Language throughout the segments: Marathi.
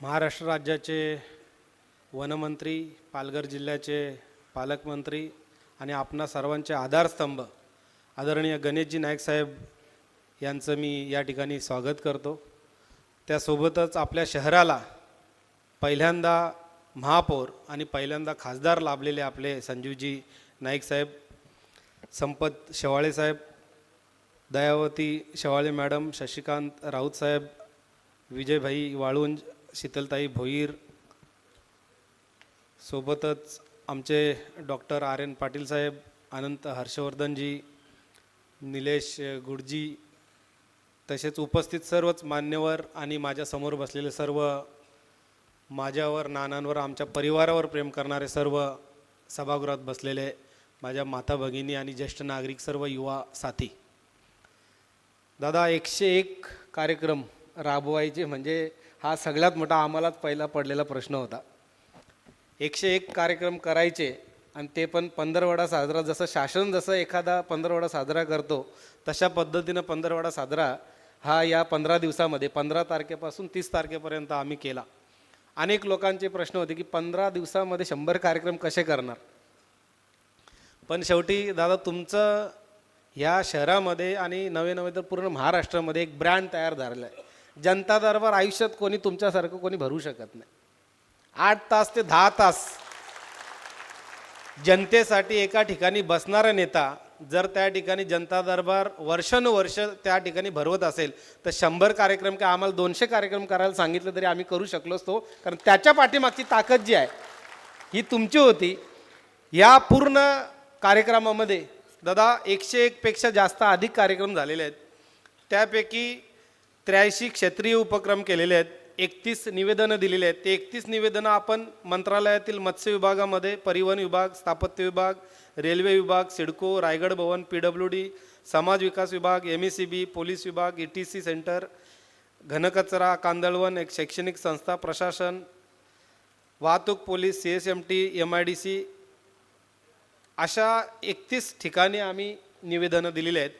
महाराष्ट्र राज्याचे वनमंत्री पालघर जिल्ह्याचे पालकमंत्री आणि आपणा सर्वांचे आधारस्तंभ आदरणीय गणेशजी नाईक साहेब यांचं मी या ठिकाणी स्वागत करतो. त्यासोबतच आपल्या शहराला पहिल्यांदा महापौर आणि पहिल्यांदा खासदार लाभलेले आपले संजीवजी नाईक साहेब संपत शेवाळे साहेब दयावती शेवाळे मॅडम शशिकांत राऊत साहेब विजयभाई वाळुंज शीतलताई भोईर. सोबतच आमचे डॉक्टर आर एन पाटील साहेब अनंत हर्षवर्धनजी निलेश गुडजी तसेच उपस्थित सर्वच मान्यवर आणि माझ्यासमोर बसलेले सर्व माझ्यावर नानांवर आमच्या परिवारावर प्रेम करणारे सर्व सभागृहात बसलेले माझ्या माता भगिनी आणि ज्येष्ठ नागरिक सर्व युवा साथी. दादा एकशे एक कार्यक्रम राबवायचे म्हणजे हा सगळ्यात मोठा आम्हालाच पहिला पडलेला प्रश्न होता. एकशे एक कार्यक्रम करायचे आणि ते पण पंधरवडा साजरा जसं शासन जसं एखादा पंधरवडा साजरा करतो तशा पद्धतीनं पंधरवडा साजरा हा या पंधरा दिवसामध्ये पंधरा तारखेपासून तीस तारखेपर्यंत आम्ही केला. अनेक लोकांचे प्रश्न होते की पंधरा दिवसामध्ये शंभर कार्यक्रम कसे करणार? पण शेवटी दादा तुमचं ह्या शहरामध्ये आणि नवे नवे तर पूर्ण महाराष्ट्रामध्ये एक ब्रँड तयार झालेला आहे. जनता दरबार आयुष्यात कोणी तुमच्यासारखं कोणी भरू शकत नाही. आठ तास ते दहा तास जनतेसाठी एका ठिकाणी बसणारा नेता जर त्या ठिकाणी जनता दरबार वर्षानुवर्ष त्या ठिकाणी भरवत असेल तर शंभर कार्यक्रम किंवा आम्हाला दोनशे कार्यक्रम करायला सांगितलं तरी आम्ही करू शकलो असतो कारण त्याच्या पाठीमागची ताकद जी आहे ही तुमची होती. या पूर्ण कार्यक्रमामध्ये दादा एकशे एकपेक्षा जास्त अधिक कार्यक्रम झालेले आहेत. त्यापैकी त्र्याऐंशी क्षेत्रीय उपक्रम केलेले आहेत एकतीस निवेदनं दिलेली आहेत. ते एकतीस निवेदनं आपण मंत्रालयातील मत्स्य विभागामध्ये परिवहन विभाग स्थापत्य विभाग रेल्वे विभाग सिडको रायगड भवन पी डब्ल्यू डी समाज विकास विभाग M E C B police विभाग ई टी सी सेंटर घनकचरा कांदळवन एक शैक्षणिक संस्था प्रशासन वाहतूक police C S M T M I D C. अशा एकतीस ठिकाणी आम्ही निवेदनं दिलेली आहेत.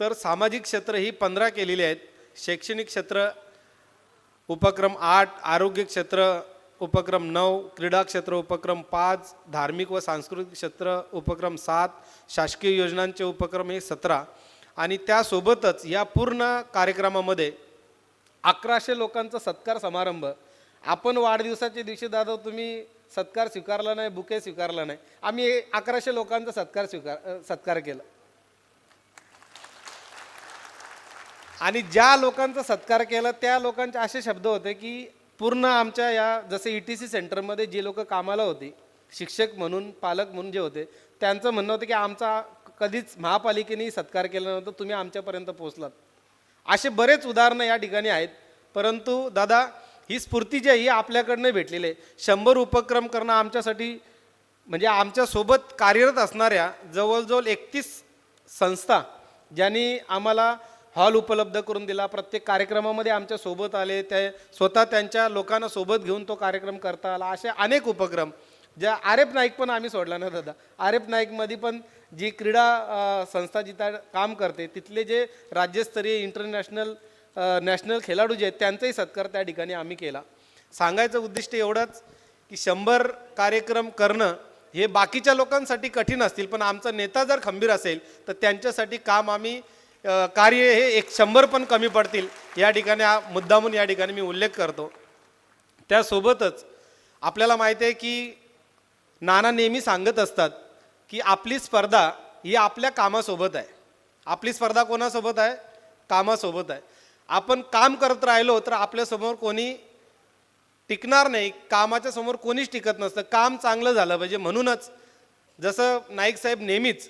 तर सामाजिक क्षेत्र ही पंधरा केलेली आहेत. शैक्षणिक क्षेत्र उपक्रम आठ आरोग्य क्षेत्र उपक्रम नऊ क्रीडा क्षेत्र उपक्रम पाच धार्मिक व सांस्कृतिक क्षेत्र उपक्रम सात शासकीय योजनांचे उपक्रम हे सतरा. आणि त्यासोबतच या पूर्ण कार्यक्रमामध्ये अकराशे लोकांचा सत्कार समारंभ. आपण वाढदिवसाच्या दिवशी दादा तुम्ही सत्कार स्वीकारला नाही बुके स्वीकारला नाही. आम्ही अकराशे लोकांचा सत्कार स्वीकार सत्कार केला. आणि ज्या लोकांचा सत्कार केला त्या लोकांचे असे शब्द होते की पूर्ण आमच्या या जसे ई टी सी सेंटरमध्ये जे लोक कामाला होते शिक्षक म्हणून पालक म्हणून जे होते त्यांचं म्हणणं होतं की आमचा कधीच महापालिकेने सत्कार केला नव्हता तुम्ही आमच्यापर्यंत पोहोचलात. असे बरेच उदाहरणं या ठिकाणी आहेत. परंतु दादा ही स्फूर्ती जी आहे ही आपल्याकडनं भेटलेली आहे. शंभर उपक्रम करणं आमच्यासाठी म्हणजे आमच्यासोबत कार्यरत असणाऱ्या जवळजवळ एकतीस संस्था ज्यांनी आम्हाला हॉल उपलब्ध करून दिला. प्रत्येक कार्यक्रमामध्ये आमच्यासोबत आले. ते स्वतः त्यांच्या लोकांना सोबत घेऊन तो कार्यक्रम करता आला. असे अनेक उपक्रम ज्या आरेप नाईक पण आम्ही सोडला ना दादा. आर नाईकमध्ये पण जी क्रीडा संस्था जिथं काम करते तिथले जे राज्यस्तरीय इंटरनॅशनल नॅशनल खेळाडू जे आहेत त्यांचाही सत्कार त्या ठिकाणी आम्ही केला. सांगायचं उद्दिष्ट एवढंच की शंभर कार्यक्रम करणं हे बाकीच्या लोकांसाठी कठीण असतील पण आमचा नेता जर खंबीर असेल तर त्यांच्यासाठी काम आम्ही कार्य हे एक शंभर पण कमी पडतील या ठिकाणी हा मुद्दामून या ठिकाणी मी उल्लेख करतो. त्यासोबतच आपल्याला माहिती आहे की नाना नेहमी सांगत असतात की आपली स्पर्धा ही आपल्या कामासोबत आहे. आपली स्पर्धा कोणासोबत आहे? कामासोबत आहे. आपण काम करत राहिलो तर आपल्यासमोर कोणी टिकणार नाही कामाच्या समोर कोणीच टिकत नसतं. काम चांगलं झालं पाहिजे म्हणूनच जसं नाईक साहेब नेहमीच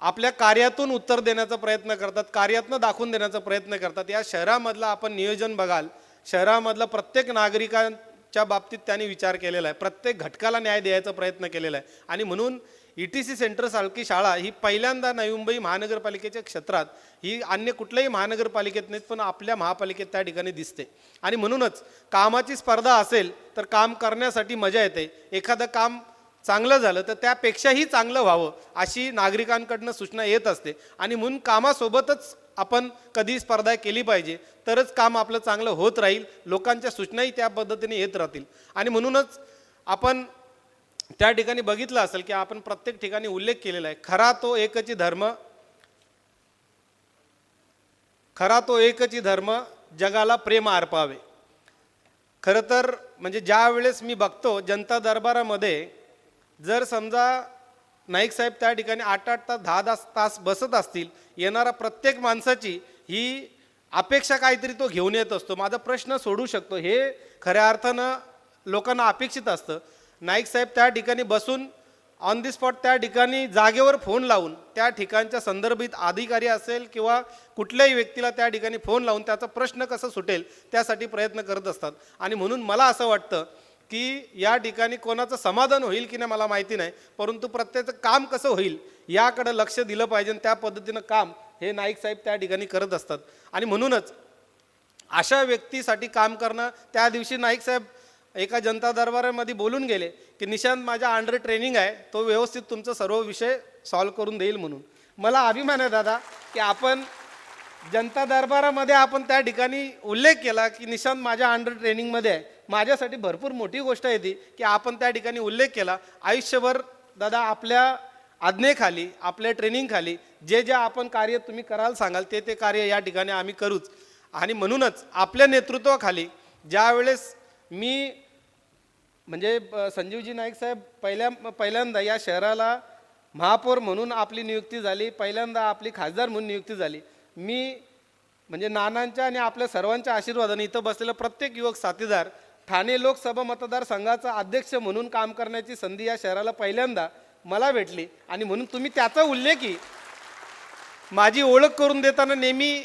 आपल्या कार्यातून उत्तर देण्याचा प्रयत्न करतात कार्यातनं दाखवून देण्याचा प्रयत्न करतात. या शहरामधलं आपण नियोजन बघाल शहरामधला प्रत्येक नागरिकांच्या बाबतीत त्यांनी विचार केलेला आहे. प्रत्येक घटकाला न्याय द्यायचा प्रयत्न केलेला आहे. आणि म्हणून ई टी सी सेंटर सारखी शाळा ही पहिल्यांदा नवी मुंबई महानगरपालिकेच्या क्षेत्रात ही अन्य कुठल्याही महानगरपालिकेत नाहीत पण आपल्या महापालिकेत त्या ठिकाणी दिसते. आणि म्हणूनच कामाची स्पर्धा असेल तर काम करण्यासाठी मजा येते. एखादं काम चांगलं झालं तर त्यापेक्षाही चांगलं व्हावं अशी नागरिकांकडनं सूचना येत असते. आणि म्हणून कामासोबतच आपण कधी स्पर्धा केली पाहिजे तरच काम आपलं चांगलं होत राहील लोकांच्या सूचनाही त्या पद्धतीने येत राहतील. आणि म्हणूनच आपण त्या ठिकाणी बघितलं असेल की आपण प्रत्येक ठिकाणी उल्लेख केलेला आहे खरा तो एकची धर्म खरा तो एकची धर्म जगाला प्रेम अर्पावे. खरं तर म्हणजे ज्या वेळेस मी बघतो जनता दरबारामध्ये जर समजा नाईक साहेब त्या ठिकाणी आठ आठ तास दहा दहा तास बसत असतील येणारा प्रत्येक माणसाची ही अपेक्षा काहीतरी तो घेऊन येत असतो. माझा प्रश्न सोडू शकतो. हे खऱ्या अर्थानं लोकांना अपेक्षित असतं. नाईक साहेब त्या ठिकाणी बसून ऑन दी स्पॉट त्या ठिकाणी जागेवर फोन लावून त्या ठिकाणच्या संदर्भित अधिकारी असेल किंवा कुठल्याही व्यक्तीला त्या ठिकाणी फोन लावून त्याचा प्रश्न कसा सुटेल त्यासाठी प्रयत्न करत असतात. आणि म्हणून मला असं वाटतं की या ठिकाणी कोणाचं समाधान होईल की नाही मला माहिती नाही परंतु प्रत्येकाचं काम कसं होईल याकडं लक्ष दिलं पाहिजे आणि त्या पद्धतीनं काम हे नाईक साहेब त्या ठिकाणी करत असतात. आणि म्हणूनच अशा व्यक्तीसाठी काम करणं त्या दिवशी नाईक साहेब एका जनता दरबारामध्ये बोलून गेले की निशांत माझ्या अंडर ट्रेनिंग आहे तो व्यवस्थित तुमचं सर्व विषय सॉल्व करून देईल म्हणून. मला अभिमान आहे दादा की आपण जनता दरबारामध्ये आपण त्या ठिकाणी उल्लेख केला की निशांत माझ्या अंडर ट्रेनिंगमध्ये आहे. माझ्यासाठी भरपूर मोठी गोष्ट आहे ती की आपण त्या ठिकाणी उल्लेख केला. आयुष्यभर दादा आपल्या आज्ञेखाली आपल्या ट्रेनिंगखाली जे जे आपण कार्य तुम्ही करायला सांगाल ते ते कार्य या ठिकाणी आम्ही करूच. आणि म्हणूनच आपल्या नेतृत्वाखाली ज्यावेळेस मी म्हणजे संजीवजी नाईक साहेब पहिल्या पहिल्यांदा या शहराला महापौर म्हणून आपली नियुक्ती झाली पहिल्यांदा आपली खासदार म्हणून नियुक्ती झाली मी म्हणजे नानांच्या आणि आपल्या सर्वांच्या आशीर्वादाने इथं बसलेला प्रत्येक युवक साथीदार ठाणे लोकसभा मतदारसंघाचा अध्यक्ष म्हणून काम करण्याची संधी या शहराला पहिल्यांदा मला भेटली आणि म्हणून तुम्ही त्याचा उल्लेखही माझी ओळख करून देताना नेहमी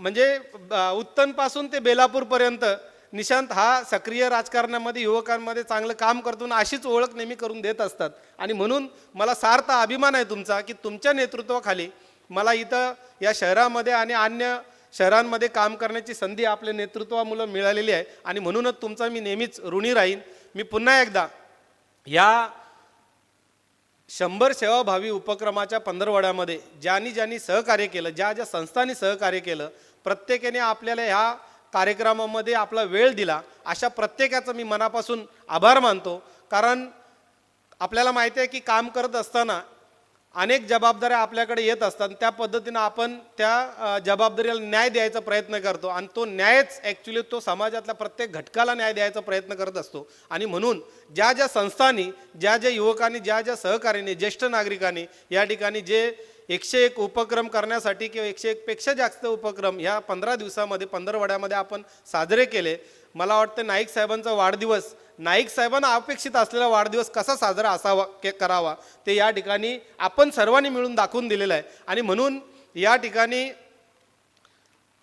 म्हणजे उत्तनपासून ते बेलापूरपर्यंत निशांत हा सक्रिय राजकारणामध्ये युवकांमध्ये चांगलं काम करतो आणि अशीच ओळख नेहमी करून देत असतात. आणि म्हणून मला सार्थ अभिमान आहे तुमचा की तुमच्या नेतृत्वाखाली मला इथं या शहरामध्ये आणि अन्य शहरांमध्ये काम करण्याची संधी आपल्या नेतृत्वामुळं मिळालेली आहे. आणि म्हणूनच तुमचा मी नेहमीच ऋणी राहीन. मी पुन्हा एकदा या शंभर सेवाभावी उपक्रमाच्या पंधरवड्यामध्ये ज्यांनी ज्यांनी सहकार्य केलं ज्या ज्या संस्थांनी सहकार्य केलं प्रत्येकाने आपल्याला ह्या कार्यक्रमामध्ये आपला वेळ दिला. अशा प्रत्येकाचा मी मनापासून आभार मानतो. कारण आपल्याला माहिती आहे की काम करत असताना अनेक जबाबदाऱ्या आपल्याकडे येत असतात. त्या पद्धतीनं आपण त्या जबाबदारीला न्याय द्यायचा प्रयत्न करतो आणि तो न्यायच ॲक्च्युली तो समाजातल्या प्रत्येक घटकाला न्याय द्यायचा प्रयत्न करत असतो. आणि म्हणून ज्या ज्या संस्थांनी ज्या ज्या युवकांनी ज्या ज्या सहकार्याने ज्येष्ठ नागरिकांनी या ठिकाणी जे एकशे एक उपक्रम करण्यासाठी किंवा एकशे एकपेक्षा जास्त उपक्रम ह्या पंधरा दिवसामध्ये पंधरवड्यामध्ये आपण साजरे केले. मला वाटतं नाईक साहेबांचा वाढदिवस नाईक साहेबांना अपेक्षित असलेला वाढदिवस कसा साजरा असावा के करावा ते या ठिकाणी आपण सर्वांनी मिळून दाखवून दिलेलं आहे. आणि म्हणून या ठिकाणी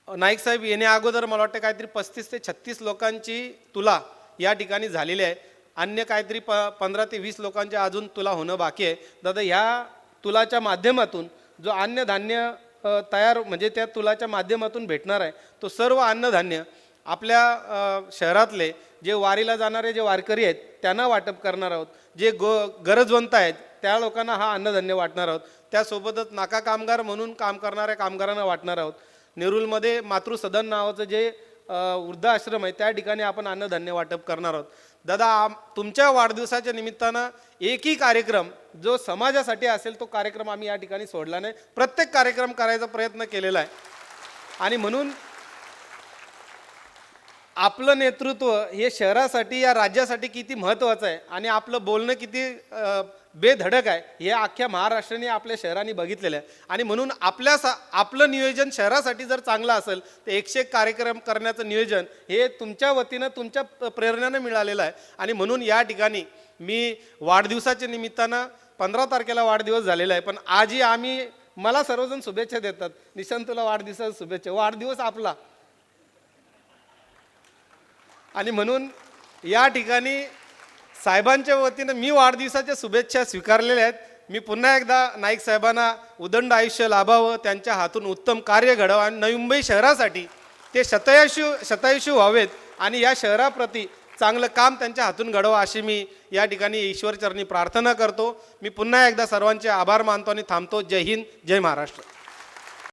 नाईक साहेब येण्या अगोदर मला वाटतं काहीतरी पस्तीस ते छत्तीस लोकांची तुला या ठिकाणी झालेली आहे. अन्य काहीतरी प पंधरा ते वीस लोकांचे अजून तुला होणं बाकी आहे. दादा ह्या तुलाच्या माध्यमातून जो अन्नधान्य तयार म्हणजे त्या तुलाच्या माध्यमातून भेटणार आहे तो सर्व अन्नधान्य आपल्या शहरातले जे वारीला जाणारे जे वारकरी आहेत त्यांना वाटप करणार आहोत. जे गो गरजवंत आहेत त्या लोकांना हा अन्नधान्य वाटणार आहोत. त्यासोबतच नाका कामगार म्हणून काम करणाऱ्या कामगारांना वाटणार आहोत. नेरुलमध्ये मातृसदन नावाचं जे वृद्धाश्रम आहे त्या ठिकाणी आपण अन्नधान्य वाटप करणार आहोत. दादा आम तुमच्या वाढदिवसाच्या निमित्तानं एकही कार्यक्रम जो समाजासाठी असेल तो कार्यक्रम आम्ही या ठिकाणी सोडला नाही. प्रत्येक कार्यक्रम करायचा प्रयत्न केलेला आहे. आणि म्हणून आपलं नेतृत्व हे शहरासाठी या राज्यासाठी किती महत्त्वाचं आहे आणि आपलं बोलणं किती बेधडक आहे हे अख्ख्या महाराष्ट्राने आपल्या शहराने बघितलेलं आहे. आणि म्हणून आपल्या सा आपलं नियोजन शहरासाठी जर चांगलं असेल तर एकशे एक कार्यक्रम करण्याचं नियोजन हे तुमच्या वतीनं तुमच्या प्रेरणेनं मिळालेलं आहे. आणि म्हणून या ठिकाणी मी वाढदिवसाच्या निमित्तानं पंधरा तारखेला वाढदिवस झालेला आहे. पण आजही आम्ही मला सर्वजण शुभेच्छा देतात. निशांत तुला वाढदिवसाच्या शुभेच्छा. वाढदिवस आपला. आणि म्हणून या ठिकाणी साहेबांच्या वतीनं मी वाढदिवसाच्या शुभेच्छा स्वीकारलेल्या आहेत. मी पुन्हा एकदा नाईक साहेबांना उदंड आयुष्य लाभावं त्यांच्या हातून उत्तम कार्य घडावं आणि नवी मुंबई शहरासाठी ते शतयशू शतायुषू व्हावेत आणि या शहराप्रती चांगलं काम त्यांच्या हातून घडवं अशी मी या ठिकाणी ईश्वरचरणी प्रार्थना करतो. मी पुन्हा एकदा सर्वांचे आभार मानतो आणि थांबतो. जय हिंद जय महाराष्ट्र.